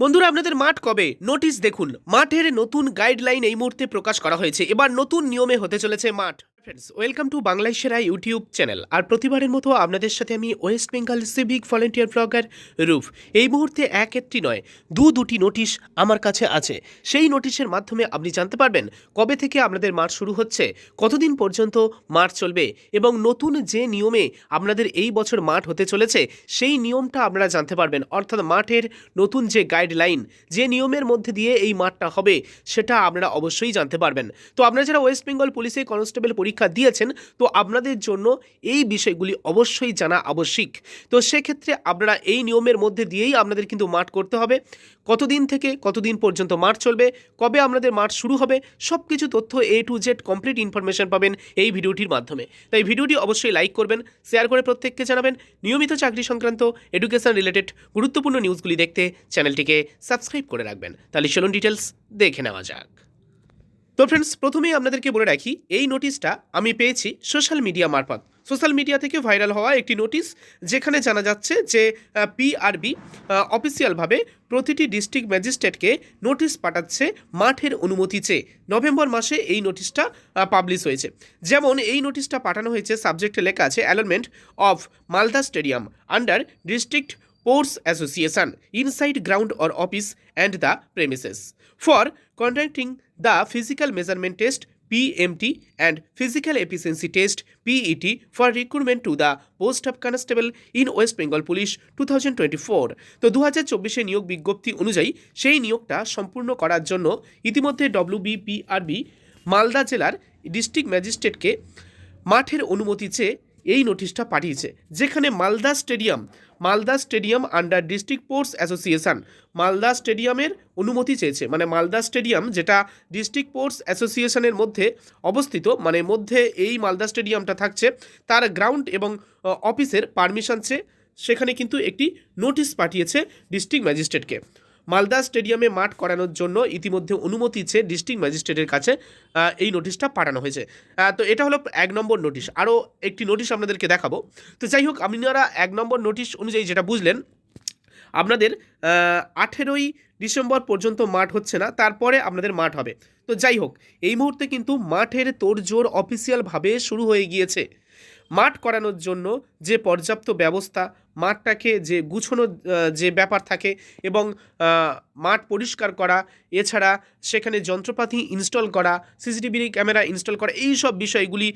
বন্ধুরা, আপনাদের মাঠ কবে? নোটিশ দেখুন, মাঠের নতুন গাইডলাইন এই মুহূর্তে প্রকাশ করা হয়েছে। এবার নতুন নিয়মে হতে চলেছে মাঠ। ফ্রেন্ডস ওয়েলকাম টু বাংলায় সেরা ইউটিউব চ্যানেল আর প্রতিবারের মতো আপনাদের সাথে আমি West Bengal civic volunteer blogger roof এই মুহূর্তে এক একটি নয়, দু দুটি নোটিশ আমার কাছে আছে। সেই নোটিশের মাধ্যমে আপনি জানতে পারবেন কবে থেকে আপনাদের মাঠ শুরু হচ্ছে, কতদিন পর্যন্ত মাঠ চলবে এবং নতুন যে নিয়মে আপনাদের এই বছর মাঠ হতে চলেছে, সেই নিয়মটা আপনারা জানতে পারবেন। অর্থাৎ মাঠের নতুন যে গাইডলাইন যে নিয়মের মধ্যে দিয়ে এই মাঠটা হবে, সেটা আপনারা অবশ্যই জানতে পারবেন। তো আপনারা যারা ওয়েস্ট বেঙ্গল পুলিশে কনস্টেবল পরীক্ষা দিয়েছেন, তো আপনাদের জন্য এই বিষয়গুলি অবশ্যই জানা আবশ্যিক। তো সেক্ষেত্রে আপনারা এই নিয়মের মধ্যে দিয়েই আপনাদের কিন্তু মাঠ করতে হবে। কতদিন থেকে কতদিন পর্যন্ত মাঠ চলবে, কবে আপনাদের মাঠ শুরু হবে সব কিছু তথ্য A to Z complete information পাবেন এই ভিডিওটির মাধ্যমে। তাই ভিডিওটি অবশ্যই লাইক করবেন, শেয়ার করে প্রত্যেককে জানাবেন। নিয়মিত চাকরি সংক্রান্ত এডুকেশন রিলেটেড গুরুত্বপূর্ণ নিউজগুলি দেখতে চ্যানেলটিকে সাবস্ক্রাইব করে রাখবেন। তাহলে চলুন ডিটেলস দেখে নেওয়া যাক। তো ফ্রেন্ডস প্রথমেই আপনাদেরকে বলে রাখি, এই নোটিশটা আমি পেয়েছি সোশ্যাল মিডিয়া মারফত। সোশ্যাল মিডিয়া থেকে ভাইরাল হওয়া একটি নোটিশ যেখানে জানা যাচ্ছে যে পিআরবি অফিসিয়ালভাবে প্রতিটি ডিস্ট্রিক্ট ম্যাজিস্ট্রেটকে নোটিশ পাঠাচ্ছে মাঠের অনুমতি চেয়ে। নভেম্বর মাসে এই নোটিশটা পাবলিশ হয়েছে। যেমন এই নোটিশটা পাঠানো হয়েছে সাবজেক্টে লেখা আছে allotment of Malda stadium under district sports association inside ground or office and the premises for conducting the physical measurement test P M T and physical efficiency test PET for recruitment to the post of constable in West Bengal police two thousand twenty four তো দু হাজার চব্বিশে নিয়োগ বিজ্ঞপ্তি অনুযায়ী, সেই নিয়োগটা সম্পূর্ণ করার জন্য ইতিমধ্যে ডব্লিউবি পিআরবি মালদা জেলার ডিস্ট্রিক্ট ম্যাজিস্ট্রেটকে মাঠের অনুমতি চেয়ে এই নোটিশটা পাঠিয়েছে, যেখানে Malda stadium Malda stadium under district sports association Malda স্টেডিয়ামের অনুমতি চেয়েছে। মানে মালদা স্টেডিয়াম যেটা ডিস্ট্রিক্ট স্পোর্টস অ্যাসোসিয়েশনের মধ্যে অবস্থিত মানে মধ্যে এই মালদা স্টেডিয়ামটা থাকছে, তার গ্রাউন্ড এবং অফিসের পারমিশন চেয়ে সেখানে কিন্তু একটি নোটিশ পাঠিয়েছে ডিস্ট্রিক্ট ম্যাজিস্ট্রেটকে মালদা স্টেডিয়ামে মাঠ করানোর জন্য ইতিমধ্যে অনুমতি চেয়ে ডিস্ট্রিক্ট ম্যাজিস্ট্রেটের কাছে এই নোটিশটা পাঠানো হয়েছে। তো এটা হলো এক নম্বর নোটিশ। আরও একটি নোটিশ আপনাদেরকে দেখাবো। তো যাই হোক, আপনারা এক নম্বর নোটিশ অনুযায়ী যেটা বুঝলেন, আপনাদের আঠেরোই ডিসেম্বর পর্যন্ত মাঠ হচ্ছে না, তারপরে আপনাদের মাঠ হবে। তো যাই হোক, এই মুহূর্তে কিন্তু মাঠের তোড়জোড় অফিসিয়ালভাবে শুরু হয়ে গিয়েছে। মাঠ করানোর জন্য যে পর্যাপ্ত ব্যবস্থা, মাঠটাকে যে গুছানো যে ব্যাপার থাকে এবং মাঠ পরিষ্কার করা, এছাড়া সেখানে যন্ত্রপাতি ইনস্টল করা সিসিটিভি ক্যামেরা ইনস্টল করা, এই সব বিষয়গুলি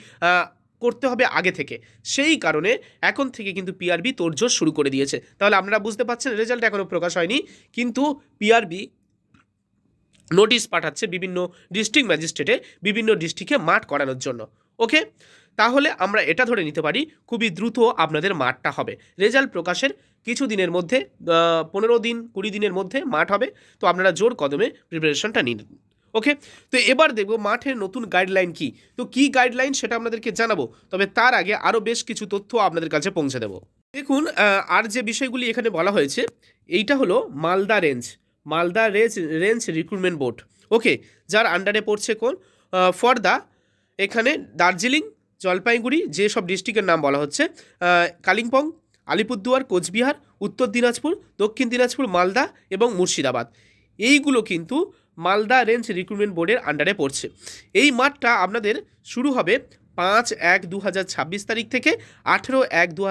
করতে হবে আগে থেকে। সেই কারণে এখন থেকে কিন্তু পিআরবি তোড়জোড় শুরু করে দিয়েছে। তাহলে আপনারা বুঝতে পারছেন রেজাল্ট এখনও প্রকাশ হয়নি। কিন্তু পিআরবি নোটিশ পাঠাচ্ছে বিভিন্ন ডিস্ট্রিক্ট ম্যাজিস্ট্রেটে বিভিন্ন ডিস্ট্রিক্টে মাঠ করানোর জন্য। ওকে তাহলে আমরা এটা ধরে নিতে পারি, খুবই দ্রুত আপনাদের মাঠটা হবে। রেজাল্ট প্রকাশের কিছু দিনের মধ্যে পনেরো দিন, কুড়ি দিনের মধ্যে মাঠ হবে। তো আপনারা জোর কদমে প্রিপারেশনটা নিন। ওকে তো এবার দেখব মাঠের নতুন গাইডলাইন কি। তো কি গাইডলাইন সেটা আপনাদেরকে জানাব, তবে তার আগে আরও বেশ কিছু তথ্য আপনাদের কাছে পৌঁছে দেবো। দেখুন আর যে বিষয়গুলি এখানে বলা হয়েছে, এইটা হলো Malda range. Malda range range recruitment board okay যার আন্ডারে পড়ছে কোন? ফর দ্য এখানে দার্জিলিং জলপাইগুড়ি, যে সব ডিস্ট্রিক্টের নাম বলা হচ্ছে কালিম্পং, আলিপুরদুয়ার, কোচবিহার, উত্তর দিনাজপুর, দক্ষিণ দিনাজপুর, মালদা এবং মুর্শিদাবাদ। এইগুলো কিন্তু মালদা রেঞ্জ রিক্রুটমেন্ট বোর্ডের আন্ডারে পড়ছে। এই মাঠটা আপনাদের শুরু হবে পাঁচ এক দু তারিখ থেকে আঠেরো এক দু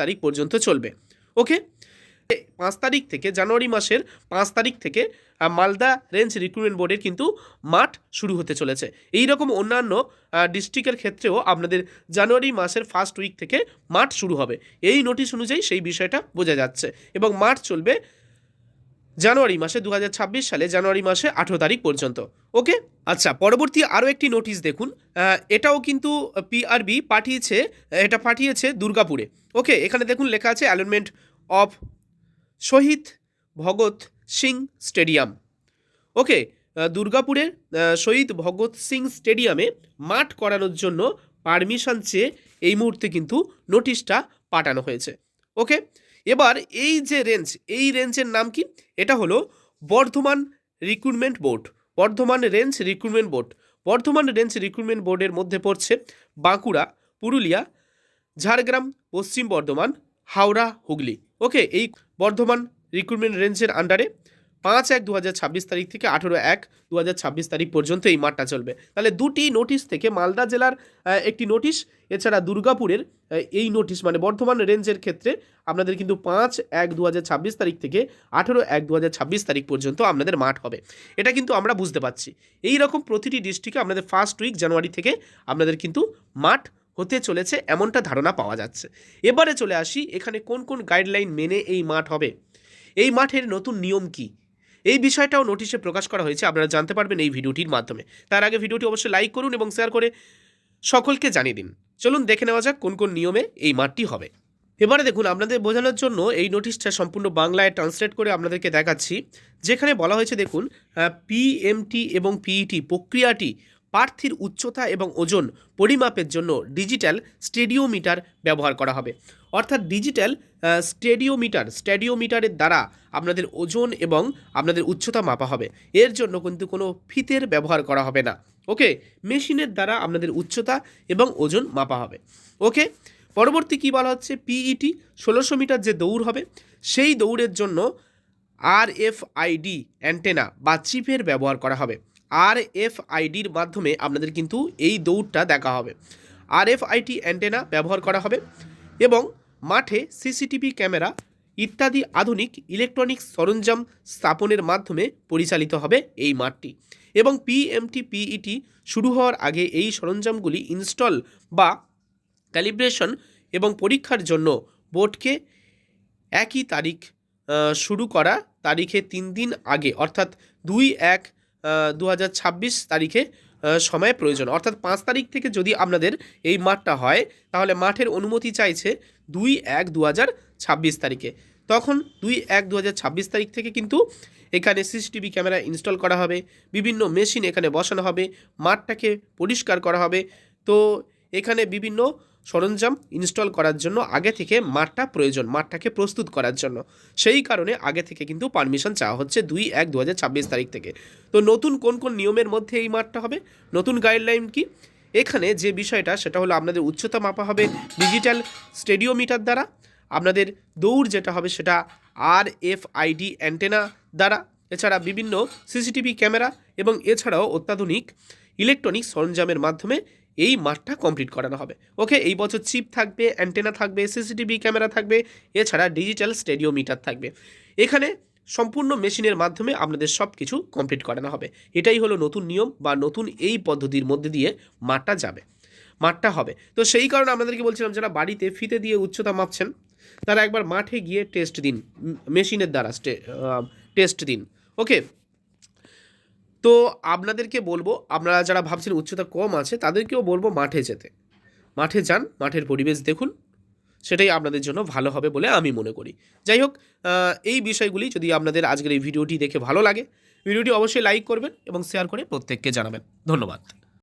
তারিখ পর্যন্ত চলবে। ওকে? পাঁচ তারিখ থেকে, জানুয়ারি মাসের পাঁচ তারিখ থেকে মালদা রেঞ্জ রিক্রুটমেন্ট বোর্ডের কিন্তু মাঠ শুরু হতে চলেছে। এই রকম অন্যান্য ডিস্ট্রিক্টের ক্ষেত্রেও আপনাদের জানুয়ারি মাসের ফার্স্ট উইক থেকে মাঠ শুরু হবে। এই নোটিশ অনুযায়ী সেই বিষয়টা বোঝা যাচ্ছে এবং মাঠ চলবে জানুয়ারি মাসে দু হাজার ছাব্বিশ সালে, জানুয়ারি মাসে আঠেরো তারিখ পর্যন্ত। ওকে? আচ্ছা পরবর্তী আরও একটি নোটিশ দেখুন। এটাও কিন্তু পিআরবি পাঠিয়েছে, এটা পাঠিয়েছে দুর্গাপুরে। ওকে, এখানে দেখুন লেখা আছে allotment of Shahid Bhagat Singh stadium. Okay দুর্গাপুরের শহীদ ভগৎ সিং স্টেডিয়ামে মাঠ করানোর জন্য পারমিশন চেয়ে এই মুহূর্তে কিন্তু নোটিশটা পাঠানো হয়েছে। ওকে, এবার এই যে রেঞ্জ, এই রেঞ্জের নাম কি? এটা হলো Bardhaman recruitment board. Bardhaman range recruitment board. Bardhaman range recruitment বোর্ডের মধ্যে পড়ছে বাঁকুড়া, পুরুলিয়া, ঝাড়গ্রাম, পশ্চিম বর্ধমান, হাওড়া, হুগলি। ওকে, এই বর্ধমান রিক্রুটমেন্ট রেঞ্জের আন্ডারে পাঁচ এক দু তারিখ থেকে আঠেরো এক দু তারিখ পর্যন্ত এই মাঠটা চলবে। তাহলে দুটি নোটিশ থেকে মালদা জেলার একটি নোটিশ এছাড়া দুর্গাপুরের এই নোটিশ মানে বর্ধমান রেঞ্জের ক্ষেত্রে আপনাদের কিন্তু পাঁচ এক দু তারিখ থেকে আঠেরো এক দু তারিখ পর্যন্ত আপনাদের মাঠ হবে। এটা কিন্তু আমরা বুঝতে পারছি। এই রকম প্রতিটি ডিস্ট্রিক্টে আপনাদের ফার্স্ট উইক জানুয়ারি থেকে আপনাদের কিন্তু মাঠ হতে চলেছে এমনটা ধারণা পাওয়া যাচ্ছে। এবারে চলে আসি, এখানে কোন কোন গাইডলাইন মেনে এই মাঠ হবে? এই মাঠের নতুন নিয়ম কি? এই বিষয়টাও নোটিশে প্রকাশ করা হয়েছে, আপনারা জানতে পারবেন এই ভিডিওটির মাধ্যমে। তার আগে ভিডিওটি অবশ্যই লাইক করুন এবং শেয়ার করে সকলকে জানিয়ে দিন। চলুন দেখে নেওয়া যাক কোন কোন নিয়মে এই মাঠটি হবে। এবারে দেখুন, আপনাদের বোঝানোর জন্য এই নোটিশটা সম্পূর্ণ বাংলায় ট্রান্সলেট করে আপনাদেরকে দেখাচ্ছি। যেখানে বলা হয়েছে, দেখুন পিএমটি এবং পিইটি প্রক্রিয়াটি প্রার্থীর উচ্চতা এবং ওজন পরিমাপের জন্য ডিজিটাল স্টেডিওমিটার ব্যবহার করা হবে। অর্থাৎ ডিজিটাল স্টেডিওমিটার, স্টেডিওমিটারের দ্বারা আপনাদের ওজন এবং আপনাদের উচ্চতা মাপা হবে। এর জন্য কিন্তু কোনো ফিতের ব্যবহার করা হবে না। ওকে? মেশিনের দ্বারা আপনাদের উচ্চতা এবং ওজন মাপা হবে। ওকে? পরবর্তী কী বলা হচ্ছে? পিইটি ষোলোশো মিটার যে দৌড় হবে, সেই দৌড়ের জন্য আর এফ আইডি অ্যান্টেনা বা চিপের ব্যবহার করা হবে। আর এফ আইডির মাধ্যমে আপনাদের কিন্তু এই দৌড়টা দেখা হবে। আর এফ আইটি অ্যান্টেনা ব্যবহার করা হবে এবং মাঠে সিসিটিভি ক্যামেরা ইত্যাদি আধুনিক ইলেকট্রনিক্স সরঞ্জাম স্থাপনের মাধ্যমে পরিচালিত হবে এই মাঠটি এবং পিএমটি, পিইটি শুরু হওয়ার আগে এই সরঞ্জামগুলি ইনস্টল বা ক্যালিব্রেশন এবং পরীক্ষার জন্য বোর্ডকে একই তারিখ শুরু করা তারিখে তিন দিন আগে অর্থাৎ দুই এক দু হাজার ছাব্বিশ তারিখে সময় প্রয়োজন। অর্থাৎ পাঁচ তারিখ থেকে যদি আপনাদের এই মাঠটা হয়, তাহলে মাঠের অনুমতি চাইছে দুই এক দু তারিখে। তখন দুই এক দু তারিখ থেকে কিন্তু এখানে সিসিটিভি ক্যামেরা ইনস্টল করা হবে, বিভিন্ন মেশিন এখানে বসানো হবে, মাঠটাকে পরিষ্কার করা হবে। তো এখানে বিভিন্ন সরঞ্জাম ইনস্টল করার জন্য আগে থেকে মাঠটা প্রয়োজন, মাঠটাকে প্রস্তুত করার জন্য। সেই কারণে আগে থেকে কিন্তু পারমিশন চাওয়া হচ্ছে দুই এক দু তারিখ থেকে। তো নতুন কোন কোন নিয়মের মধ্যে এই মাঠটা হবে? নতুন গাইডলাইন কি? এখানে যে বিষয়টা, সেটা হলো আপনাদের উচ্চতা মাপা হবে ডিজিটাল স্টেডিওমিটার দ্বারা। আপনাদের দৌড় যেটা হবে সেটা আর এফ আইডি অ্যান্টেনা দ্বারা। এছাড়া বিভিন্ন সিসিটিভি ক্যামেরা এবং এছাড়াও অত্যাধুনিক ইলেকট্রনিক সরঞ্জামের মাধ্যমে এই মাঠটা কমপ্লিট করানো হবে। ওকে এই বছর চিপ থাকবে অ্যান্টেনা থাকবে সিসিটিভি ক্যামেরা থাকবে, এছাড়া ডিজিটাল স্টেডিও মিটার থাকবে। এখানে সম্পূর্ণ মেশিনের মাধ্যমে আপনাদের সব কিছু কমপ্লিট করানো হবে। এটাই হলো নতুন নিয়ম বা নতুন এই পদ্ধতির মধ্যে দিয়ে মাঠটা যাবে। মাঠটা হবে। তো সেই কারণে আপনাদেরকে বলছিলাম যারা বাড়িতে ফিতে দিয়ে উচ্চতা মাপছেন, তারা একবার মাঠে গিয়ে টেস্ট দিন মেশিনের দ্বারা টেস্ট দিন। ওকে তো আপনাদেরকে বলব, আপনারা যারা ভাবছেন উচ্চতা কম আছে, তাদেরকেও বলব মাঠে যেতে। মাঠে যান, মাঠের পরিবেশ দেখুন, সেটাই আপনাদের জন্য ভালো হবে বলে আমি মনে করি। যাই হোক এই বিষয়গুলি যদি আপনাদের আজকের এই ভিডিওটি দেখে ভালো লাগে, ভিডিওটি অবশ্যই লাইক করবেন এবং শেয়ার করে প্রত্যেককে জানাবেন। ধন্যবাদ।